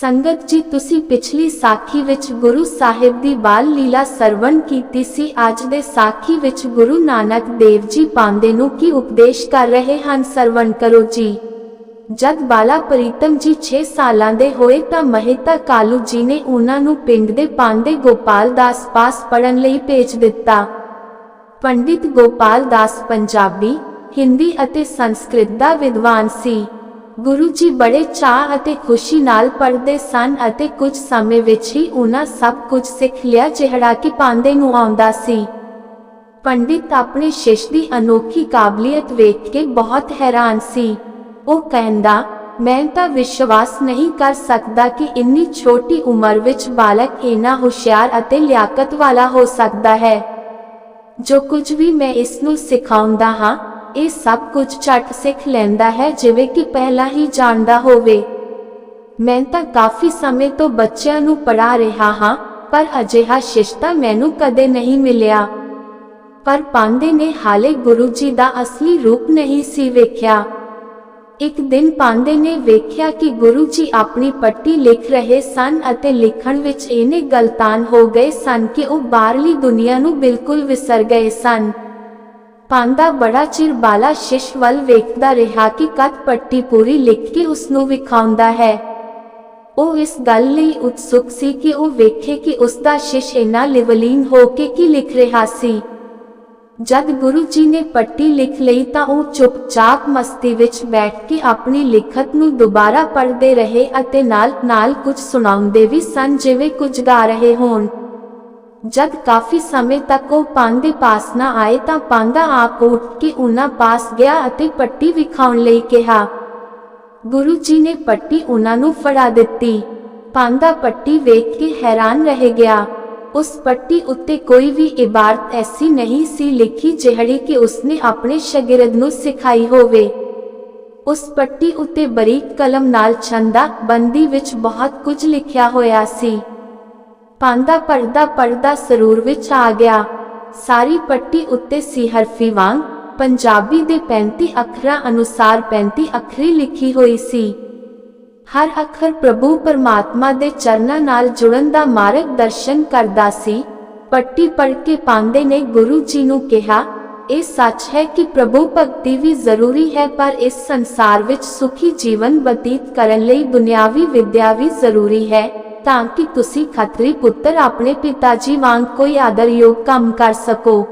ਸੰਗਤ ਜੀ, ਤੁਸੀਂ ਪਿਛਲੀ ਸਾਖੀ ਵਿੱਚ ਗੁਰੂ ਸਾਹਿਬ ਦੀ ਬਾਲ ਲੀਲਾ ਸਰਵਣ ਕੀਤੀ ਸੀ। ਅੱਜ ਦੇ ਸਾਖੀ ਵਿੱਚ ਗੁਰੂ ਨਾਨਕ ਦੇਵ ਜੀ ਪਾਂਦੇ ਨੂੰ ਕੀ ਉਪਦੇਸ਼ ਕਰ ਰਹੇ ਹਨ? ਸਰਵਣ ਕਰੋ ਜੀ। ਜਦ ਬਾਲਾ ਪ੍ਰੀਤਮ ਜੀ 6 ਸਾਲਾਂ ਦੇ ਹੋਏ ਤਾਂ ਮਹਿਤਾ ਕਾਲੂ ਜੀ ਨੇ ਉਹਨਾਂ ਨੂੰ ਪਿੰਡ ਦੇ ਪਾਂਦੇ ਗੋਪਾਲ ਦਾਸ ਪਾਸ ਪੜਨ ਲਈ ਭੇਜ ਦਿੱਤਾ। ਪੰਡਿਤ ਗੋਪਾਲ ਦਾਸ ਪੰਜਾਬੀ, ਹਿੰਦੀ ਅਤੇ ਸੰਸਕ੍ਰਿਤ ਦਾ ਵਿਦਵਾਨ ਸੀ। ਗੁਰੂ ਜੀ ਬੜੇ ਚਾਅ ਅਤੇ ਖੁਸ਼ੀ ਨਾਲ ਪੜ੍ਹਦੇ ਸਨ ਅਤੇ ਕੁਝ ਸਮੇਂ ਵਿੱਚ ਹੀ ਉਹਨਾਂ ਸਭ ਕੁਝ ਸਿੱਖ ਲਿਆ ਜਿਹੜਾ ਕਿ ਪਾਂਦੇ ਨੂੰ ਆਉਂਦਾ ਸੀ। ਪੰਡਿਤ ਆਪਣੇ ਸ਼ਿਸ਼ ਦੀ ਅਨੋਖੀ ਕਾਬਲੀਅਤ ਵੇਖ ਕੇ ਬਹੁਤ ਹੈਰਾਨ ਸੀ। ਉਹ ਕਹਿੰਦਾ, ਮੈਂ ਤਾਂ ਵਿਸ਼ਵਾਸ ਨਹੀਂ ਕਰ ਸਕਦਾ ਕਿ ਇੰਨੀ ਛੋਟੀ ਉਮਰ ਵਿੱਚ ਬਾਲਕ ਇੰਨਾ ਹੁਸ਼ਿਆਰ ਅਤੇ ਲਿਆਕਤ ਵਾਲਾ ਹੋ ਸਕਦਾ ਹੈ। ਜੋ ਕੁਝ ਵੀ ਮੈਂ ਇਸ ਨੂੰ ਸਿਖਾਉਂਦਾ ਹਾਂ ਇਹ ਸਭ ਕੁਝ ਝਟ ਸਿੱਖ ਲੈਂਦਾ ਹੈ, ਜਿਵੇਂ ਕਿ ਪਹਿਲਾਂ ਹੀ ਜਾਣਦਾ ਹੋਵੇ। ਮੈਂ ਤਾਂ ਕਾਫੀ ਸਮੇਂ ਤੋਂ ਬੱਚਿਆਂ ਨੂੰ ਪੜ੍ਹਾ ਰਿਹਾ ਹਾਂ, ਪਰ ਅਜਿਹਾ ਸ਼ਿਸ਼ਤਾ ਮੈਨੂੰ ਕਦੇ ਨਹੀਂ ਮਿਲਿਆ। ਪਰ ਪਾਂਦੇ ਨੇ ਹਾਲੇ ਗੁਰੂ ਜੀ ਦਾ ਅਸਲੀ ਰੂਪ ਨਹੀਂ ਸੀ ਵੇਖਿਆ। ਇੱਕ ਦਿਨ ਪਾਂਦੇ ਨੇ ਵੇਖਿਆ ਕਿ ਗੁਰੂ ਜੀ ਆਪਣੀ ਪੱਟੀ ਲਿਖ ਰਹੇ ਸਨ ਅਤੇ ਲਿਖਣ ਵਿੱਚ ਇਹਨੇ ਗਲਤਾਨ ਹੋ ਗਏ ਸਨ ਕਿ ਉਹ ਬਾਹਰਲੀ ਦੁਨੀਆ ਨੂੰ ਬਿਲਕੁਲ ਵਿਸਰ ਗਏ ਸਨ। ਪਾਂਦਾ ਬੜਾ ਚਿਰ ਬਾਲਾ ਸ਼ਿਸ਼ ਵੱਲ ਵੇਖਦਾ ਰਿਹਾ ਕਿ ਕਦ ਪੱਟੀ ਪੂਰੀ ਲਿਖ ਕੇ ਉਸ ਨੂੰ ਵਿਖਾਉਂਦਾ ਹੈ। ਉਹ ਇਸ ਗੱਲ ਲਈ ਉਤਸੁਕ ਸੀ ਕਿ ਉਹ ਵੇਖੇ ਕਿ ਉਸ ਦਾ ਸ਼ਿਸ਼ ਇੰਨਾ ਲਿਵਲੀਨ ਹੋ ਕੇ ਕੀ ਲਿਖ ਰਿਹਾ ਸੀ। ਜਦ ਗੁਰੂ ਜੀ ਨੇ ਪੱਟੀ ਲਿਖ ਲਈ ਤਾਂ ਉਹ ਚੁੱਪਚਾਪ ਮਸਤੀ ਵਿੱਚ ਬੈਠ ਕੇ ਆਪਣੀ ਲਿਖਤ ਨੂੰ ਦੁਬਾਰਾ ਪੜ੍ਹਦੇ ਰਹੇ ਅਤੇ ਨਾਲ-ਨਾਲ ਕੁਝ ਸੁਣਾਉਂਦੇ ਵੀ ਸਨ ਜਿਵੇਂ ਕੁਝ ਗਾ ਰਹੇ ਹੋਣ। ਜਦ ਕਾਫੀ ਸਮੇਂ ਤੱਕ ਉਹ ਪਾਂਦੇ ਪਾਸ ਨਾ ਆਏ ਤਾਂ ਪਾਂਦਾ ਆਪ ਉੱਠ ਕੇ ਉਹਨਾਂ ਪਾਸ ਗਿਆ ਅਤੇ ਪੱਟੀ ਵਿਖਾਉਣ ਲਈ ਕਿਹਾ। ਗੁਰੂ ਜੀ ਨੇ ਪੱਟੀ ਉਹਨਾਂ ਨੂੰ ਫੜਾ ਦਿੱਤੀ। ਪਾਂਦਾ ਪੱਟੀ ਵੇਖ ਕੇ ਹੈਰਾਨ ਰਹਿ ਗਿਆ। ਉਸ ਪੱਟੀ ਉੱਤੇ ਕੋਈ ਵੀ ਇਬਾਰਤ ਐਸੀ ਨਹੀਂ ਸੀ ਲਿਖੀ ਜਿਹੜੀ ਕਿ ਉਸਨੇ ਆਪਣੇ ਸ਼ਾਗਿਰਦ ਨੂੰ ਸਿਖਾਈ ਹੋਵੇ। ਉਸ ਪੱਟੀ ਉੱਤੇ ਬਰੀਕ ਕਲਮ ਨਾਲ ਛੰਦਾ ਬੰਦੀ ਵਿੱਚ ਬਹੁਤ ਕੁਝ ਲਿਖਿਆ ਹੋਇਆ ਸੀ। ਪਾਂਦਾ ਪੜਦਾ ਪੜਦਾ ਸਰੂਰ ਵਿੱਚ ਆ ਗਿਆ। ਸਾਰੀ ਪੱਟੀ ਉੱਤੇ ਸੀ ਹਰਫੀ ਵਾਂਗ, ਪੰਜਾਬੀ ਦੇ 35 ਅੱਖਰਾਂ ਅਨੁਸਾਰ 35 ਅੱਖਰੀ ਲਿਖੀ ਹੋਈ ਸੀ। ਹਰ ਅੱਖਰ ਪ੍ਰਭੂ ਪਰਮਾਤਮਾ ਦੇ ਚਰਨਾਂ ਨਾਲ ਜੁੜਨ ਦਾ ਮਾਰਗ ਦਰਸ਼ਨ ਕਰਦਾ ਸੀ। ਪੱਟੀ ਪੜ ਕੇ ਪਾਂਦੇ ਨੇ ਗੁਰੂ ਜੀ ਨੂੰ ਕਿਹਾ, ਇਹ ਸੱਚ ਹੈ ਕਿ ਪ੍ਰਭੂ ਭਗਤੀ ਵੀ ਜ਼ਰੂਰੀ ਹੈ, ਪਰ ਇਸ ਸੰਸਾਰ ਵਿੱਚ ਸੁਖੀ ਜੀਵਨ ਬਤੀਤ ਕਰਨ ਲਈ ਦੁਨਿਆਵੀ ਵਿਦਿਆ ਵੀ ਜ਼ਰੂਰੀ ਹੈ। ਤਾਂ ਕਿ ਤੁਸੀਂ ਖੱਤਰੀ ਪੁੱਤਰ ਆਪਣੇ ਪਿਤਾ ਜੀ ਵਾਂਗ ਕੋਈ ਆਦਰਯੋਗ ਕੰਮ ਕਰ ਸਕੋ।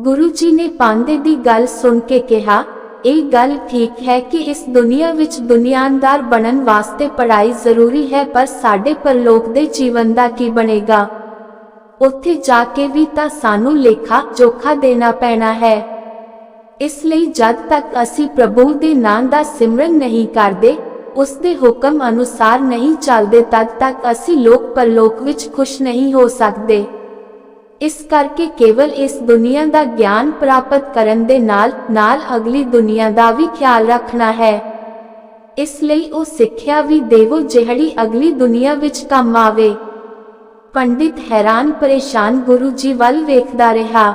ਗੁਰੂ ਜੀ ਨੇ ਪਾਂਦੇ ਦੀ ਗੱਲ ਸੁਣ ਕੇ ਕਿਹਾ, ਇਹ ਗੱਲ ਠੀਕ ਹੈ ਕਿ ਇਸ ਦੁਨੀਆ ਵਿੱਚ ਦੁਨੀਆਦਾਰ ਬਣਨ ਵਾਸਤੇ ਪੜ੍ਹਾਈ ਜ਼ਰੂਰੀ ਹੈ, ਪਰ ਸਾਡੇ ਪਰਲੋਕ ਦੇ ਜੀਵਨ ਦਾ ਕੀ ਬਣੇਗਾ? ਉੱਥੇ ਜਾ ਕੇ ਵੀ ਤਾਂ ਸਾਨੂੰ ਲੇਖਾ ਜੋਖਾ ਦੇਣਾ ਪੈਣਾ ਹੈ। ਇਸ ਲਈ ਜਦ ਤੱਕ ਅਸੀਂ ਪ੍ਰਭੂ ਦੇ ਨਾਮ ਦਾ ਸਿਮਰਨ ਨਹੀਂ ਕਰਦੇ ਉਸ ਦੇ ਹੁਕਮ ਅਨੁਸਾਰ ਨਹੀਂ ਚੱਲਦੇ ਤਦ ਤੱਕ ਅਸੀਂ ਲੋਕ ਪਰਲੋਕ ਵਿੱਚ ਖੁਸ਼ ਨਹੀਂ ਹੋ ਸਕਦੇ। ਇਸ ਕਰਕੇ ਕੇਵਲ ਇਸ ਦੁਨੀਆ ਦਾ ਗਿਆਨ ਪ੍ਰਾਪਤ ਕਰਨ ਦੇ ਨਾਲ ਨਾਲ ਅਗਲੀ ਦੁਨੀਆ ਦਾ ਵੀ ਖਿਆਲ ਰੱਖਣਾ ਹੈ। ਇਸ ਲਈ ਉਹ ਸਿੱਖਿਆ ਵੀ ਦੇਵੋ ਜਿਹੜੀ ਅਗਲੀ ਦੁਨੀਆ ਵਿੱਚ ਕੰਮ ਆਵੇ। ਪੰਡਿਤ ਹੈਰਾਨ ਪਰੇਸ਼ਾਨ ਗੁਰੂ ਜੀ ਵੱਲ ਵੇਖਦਾ ਰਿਹਾ।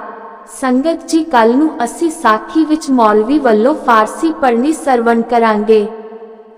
ਸੰਗਤ ਜੀ ਕੱਲ ਨੂੰ ਅਸੀਂ ਸਾਖੀ ਵਿੱਚ ਮੌਲਵੀ ਵੱਲੋਂ ਫਾਰਸੀ ਪੜ੍ਹਨੀ ਸਰਵਣ ਕਰਾਂਗੇ।